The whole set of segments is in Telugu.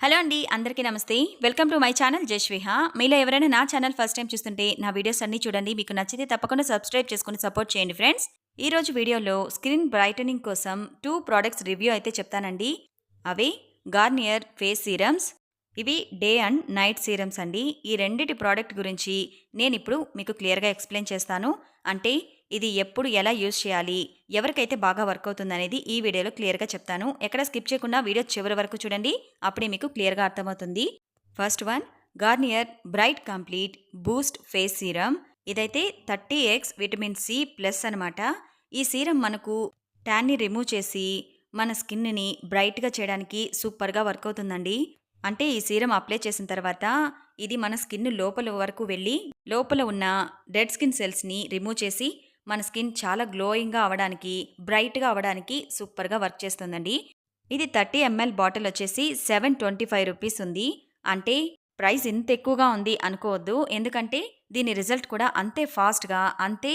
హలో అండి అందరికీ నమస్తే. వెల్కమ్ టు మై ఛానల్ జశ్విహ మీలో ఎవరైనా నా ఛానల్ ఫస్ట్ టైం చూస్తుంటే నా వీడియోస్ అన్ని చూడండి మీకు నచ్చితే తప్పకుండా సబ్స్క్రైబ్ చేసుకుని సపోర్ట్ చేయండి ఫ్రెండ్స్. ఈ రోజు వీడియోలో స్క్రీన్ బ్రైటనింగ్ కోసం టూ ప్రోడక్ట్స్ రివ్యూ అయితే చెప్తానండి. అవి గార్నియర్ ఫేస్ సీరమ్స్ ఇవి డే అండ్ నైట్ సీరమ్స్ అండి. ఈ రెండిటి ప్రోడక్ట్ గురించి నేను ఇప్పుడు మీకు క్లియర్గా ఎక్స్ప్లెయిన్ చేస్తాను. అంటే ఇది ఎప్పుడు ఎలా యూజ్ చేయాలి? ఎవరికైతే బాగా వర్క్ అవుతుందనేది ఈ వీడియోలో క్లియర్గా చెప్తాను. ఎక్కడ స్కిప్ చేయకుండా వీడియో చివరి వరకు చూడండి. అప్పుడే మీకు క్లియర్గా అర్థమవుతుంది. First one Garnier bright complete boost face serum ఇదైతే thirty X vitamin C plus అనమాట ఈ సీరం మనకు ట్యాన్ని రిమూవ్ చేసి మన స్కిన్ని బ్రైట్గా చేయడానికి సూపర్గా వర్క్ అవుతుందండి. అంటే ఈ సీరం అప్లై చేసిన తర్వాత ఇది మన స్కిన్ లోపల వరకు వెళ్ళి లోపల ఉన్న డెడ్ స్కిన్ సెల్స్ని రిమూవ్ చేసి మన స్కిన్ చాలా గ్లోయింగ్గా అవడానికి బ్రైట్గా అవడానికి సూపర్గా వర్క్ చేస్తుందండి. ఇది థర్టీ ఎంఎల్ బాటిల్ వచ్చేసి సెవెన్ ట్వంటీ ఫైవ్ రూపీస్ ఉంది. అంటే ప్రైస్ ఇంత ఎక్కువగా ఉంది అనుకోవద్దు. ఎందుకంటే దీని రిజల్ట్ కూడా అంతే ఫాస్ట్గా అంతే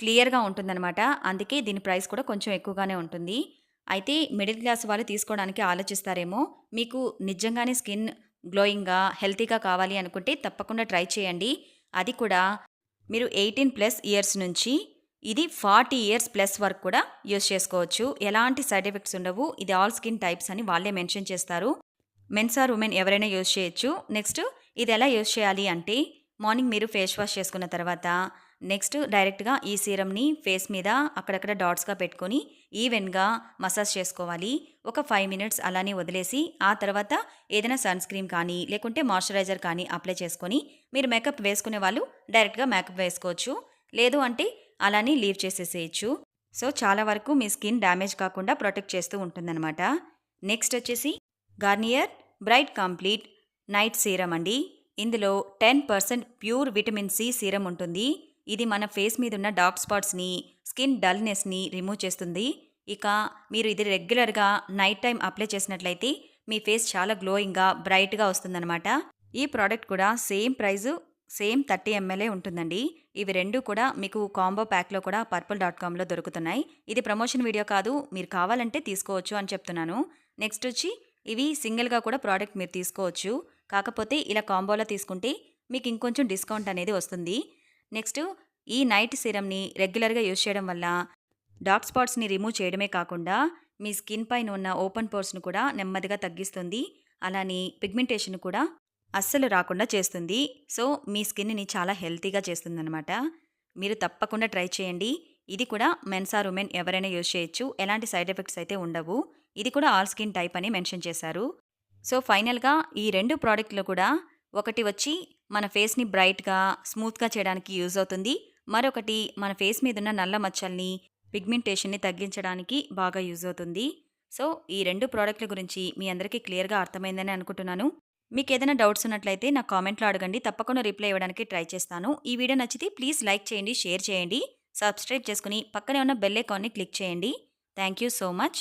క్లియర్గా ఉంటుందన్నమాట. అందుకే దీని ప్రైస్ కూడా కొంచెం ఎక్కువగానే ఉంటుంది. అయితే మిడిల్ క్లాస్ వాళ్ళు తీసుకోవడానికి ఆలోచిస్తారేమో? మీకు నిజంగానే స్కిన్ గ్లోయింగ్గా హెల్తీగా కావాలి అనుకుంటే తప్పకుండా ట్రై చేయండి. అది కూడా మీరు ఎయిటీన్ ప్లస్ ఇయర్స్ నుంచి ఇది ఫార్టీ ఇయర్స్ ప్లస్ వరకు కూడా యూస్ చేసుకోవచ్చు. ఎలాంటి సైడ్ ఎఫెక్ట్స్ ఉండవు. ఇది ఆల్ స్కిన్ టైప్స్ అని వాళ్ళే మెన్షన్ చేస్తారు. మెన్స్ ఆర్ ఉమెన్ ఎవరైనా యూజ్ చేయొచ్చు. నెక్స్ట్ ఇది ఎలా యూజ్ చేయాలి అంటే మార్నింగ్ మీరు ఫేస్ వాష్ చేసుకున్న తర్వాత నెక్స్ట్ డైరెక్ట్గా ఈ సీరమ్ని ఫేస్ మీద అక్కడక్కడ డాట్స్గా పెట్టుకొని ఈవెన్గా మసాజ్ చేసుకోవాలి. ఒక ఫైవ్ మినిట్స్ అలానే వదిలేసి ఆ తర్వాత ఏదైనా సన్ స్క్రీన్ కానీ లేకుంటే మాయిశ్చరైజర్ కానీ అప్లై చేసుకొని మీరు మేకప్ వేసుకునే వాళ్ళు డైరెక్ట్గా మేకప్ వేసుకోవచ్చు. లేదు అంటే అలానే లీవ్ చేసేసేయచ్చు. సో చాలా వరకు మీ స్కిన్ డ్యామేజ్ కాకుండా ప్రొటెక్ట్ చేస్తూ ఉంటుందన్నమాట. నెక్స్ట్ వచ్చేసి Garnier bright complete night serum అండి. ఇందులో ten percent pure vitamin C serum ఉంటుంది. ఇది మన ఫేస్ మీద ఉన్న డార్క్ స్పాట్స్ని స్కిన్ డల్నెస్ని రిమూవ్ చేస్తుంది. ఇక మీరు ఇది రెగ్యులర్గా నైట్ టైం అప్లై చేసినట్లయితే మీ ఫేస్ చాలా గ్లోయింగ్గా బ్రైట్గా వస్తుందన్నమాట. ఈ ప్రోడక్ట్ కూడా same price same thirty MLA ఉంటుందండి. ఇవి రెండు కూడా మీకు కాంబో ప్యాక్లో కూడా పర్పుల్ డాట్ కామ్లో దొరుకుతున్నాయి. ఇది ప్రమోషన్ వీడియో కాదు మీరు కావాలంటే తీసుకోవచ్చు అని చెప్తున్నాను. నెక్స్ట్ వచ్చి ఇవి సింగిల్గా కూడా ప్రోడక్ట్ మీరు తీసుకోవచ్చు. కాకపోతే ఇలా కాంబోలో తీసుకుంటే మీకు ఇంకొంచెం డిస్కౌంట్ అనేది వస్తుంది. నెక్స్ట్ ఈ నైట్ సిరమ్ని రెగ్యులర్గా యూజ్ చేయడం వల్ల డార్క్ స్పాట్స్ని రిమూవ్ చేయడమే కాకుండా మీ స్కిన్ పైన ఉన్న ఓపెన్ పోర్స్ను కూడా నెమ్మదిగా తగ్గిస్తుంది. అలానే పిగ్మెంటేషన్ కూడా అస్సలు రాకుండా చేస్తుంది. సో మీ స్కిన్ని చాలా హెల్తీగా చేస్తుందన్నమాట. మీరు తప్పకుండా ట్రై చేయండి. ఇది కూడా మెన్సార్ ఉమెన్ ఎవరైనా యూజ్ చేయొచ్చు. ఎలాంటి సైడ్ ఎఫెక్ట్స్ అయితే ఉండవు. ఇది కూడా ఆల్ స్కిన్ టైప్ అని మెన్షన్ చేశారు. సో ఫైనల్గా ఈ రెండు ప్రోడక్ట్లు కూడా ఒకటి వచ్చి మన ఫేస్ని బ్రైట్గా స్మూత్గా చేయడానికి యూజ్ అవుతుంది. మరొకటి మన ఫేస్ మీద ఉన్న నల్ల మచ్చల్ని పిగ్మెంటేషన్ని తగ్గించడానికి బాగా యూజ్ అవుతుంది. సో ఈ రెండు ప్రోడక్ట్ల గురించి మీ అందరికీ క్లియర్గా అర్థమైందని అనుకుంటున్నాను. మీకు ఏదైనా డౌట్స్ ఉన్నట్లయితే నా కామెంట్లో అడగండి. తప్పకుండా రిప్లై ఇవ్వడానికి ట్రై చేస్తాను. ఈ వీడియో నచ్చితే ప్లీజ్ లైక్ చేయండి షేర్ చేయండి. సబ్స్క్రైబ్ చేసుకుని పక్కనే ఉన్న బెల్ ఐకాన్ని క్లిక్ చేయండి. Thank you so much.